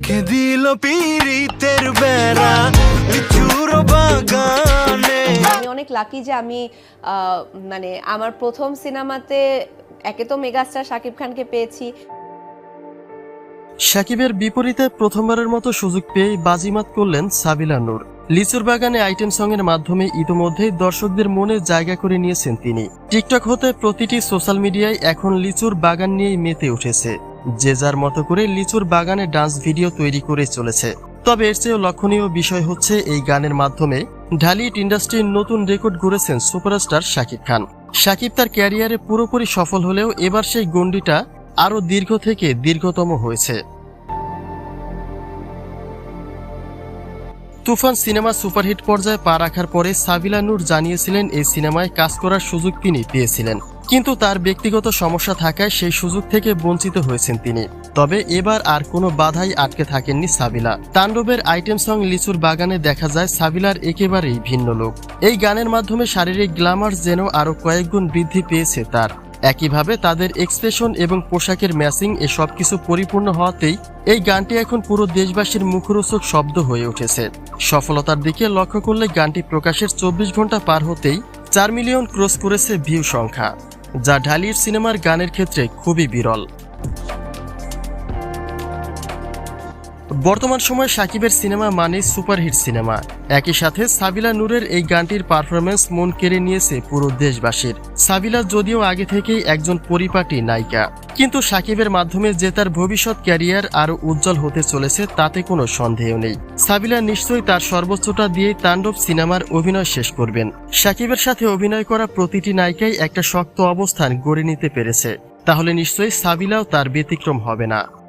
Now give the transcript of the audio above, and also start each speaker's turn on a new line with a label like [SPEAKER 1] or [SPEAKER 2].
[SPEAKER 1] কে দিল পীড়িতের বেড়া লিচুর বাগানে।
[SPEAKER 2] আমি অনেক লাকি যে আমি মানে আমার প্রথম সিনেমাতে একে তো মেগাস্টার শাকিব খানকে পেয়েছি।
[SPEAKER 3] সাকিবের বিপরীতে প্রথমবারের মতো সুযোগ পেয়ে বাজিমাত করলেন সাবিলা নূর। লিচুর বাগানে আইটেম সঙ্গের মাধ্যমে ইতোমধ্যেই দর্শকদের মনে জায়গা করে নিয়েছেন তিনি। টিকটক হতে প্রতিটি সোশ্যাল মিডিয়ায় এখন লিচুর বাগান নিয়েই মেতে উঠেছে। যে যার মতো করে লিচুর বাগানে ডান্স ভিডিও তৈরি করে চলেছে। তবে এর চেয়েও লক্ষণীয় বিষয় হচ্ছে এই গানের মাধ্যমে ঢালিউড ইন্ডাস্ট্রির নতুন রেকর্ড গড়েছেন সুপারস্টার শাকিব খান। শাকিব তার ক্যারিয়ারে পুরোপুরি সফল হলেও এবার সেই গণ্ডিটা আরও দীর্ঘ থেকে দীর্ঘতম হয়েছে। তুফান সিনেমা সুপারহিট পর্যায়ে পা রাখার পরে সাবিলা নূর জানিয়েছিলেন এই সিনেমায় কাজ করার সুযোগ তিনি পেয়েছিলেন। কিন্তু তার ব্যক্তিগত সমস্যা থাকায় সেই সুযোগ থেকে বঞ্চিত হয়েছেন তিনি। তবে এবার আর কোনো বাধাই আটকে থাকেননি সাবিলা। তাণ্ডবের আইটেম সং লিচুর বাগানে দেখা যায় সাবিলার একেবারেই ভিন্ন লোক। এই গানের মাধ্যমে শারীরিক গ্ল্যামার যেন আরও কয়েকগুণ বৃদ্ধি পেয়েছে তার। একইভাবে তাদের এক্সপ্রেশন এবং পোশাকের ম্যাচিং এ সবকিছু পরিপূর্ণ হওয়াতেই এই গানটি এখন পুরো দেশবাসীর মুখরোচক শব্দ হয়ে উঠেছে। সফলতার দিকে লক্ষ্য করলে গানটি প্রকাশের চব্বিশ ঘণ্টা পার হতেই চার মিলিয়ন ক্রস করেছে ভিউ সংখ্যা। যা ঢালির সিনেমার গানের ক্ষেত্রে খুবই বিরল। বর্তমান সময়ে সাকিবের সিনেমা মানে সুপারহিট সিনেমা। একই সাথে সাবিলা নূরের এই গানটির পারফরমেন্স মন কেড়ে নিয়েছে পুরো দেশবাসীর। সাবিলা যদিও আগে থেকেই একজন পরিপাটি নায়িকা। কিন্তু সাকিবের মাধ্যমে যে তার ভবিষ্যৎ ক্যারিয়ার আরও উজ্জ্বল হতে চলেছে তাতে কোনো সন্দেহ নেই। সাবিলা নিশ্চয়ই তার সর্বোচ্চটা দিয়ে তাণ্ডব সিনেমার অভিনয় শেষ করবেন। সাকিবের সাথে অভিনয় করা প্রতিটি নায়িকাই একটা শক্ত অবস্থান গড়ে নিতে পেরেছে। তাহলে নিশ্চয়ই সাবিলাও তার ব্যতিক্রম হবে না।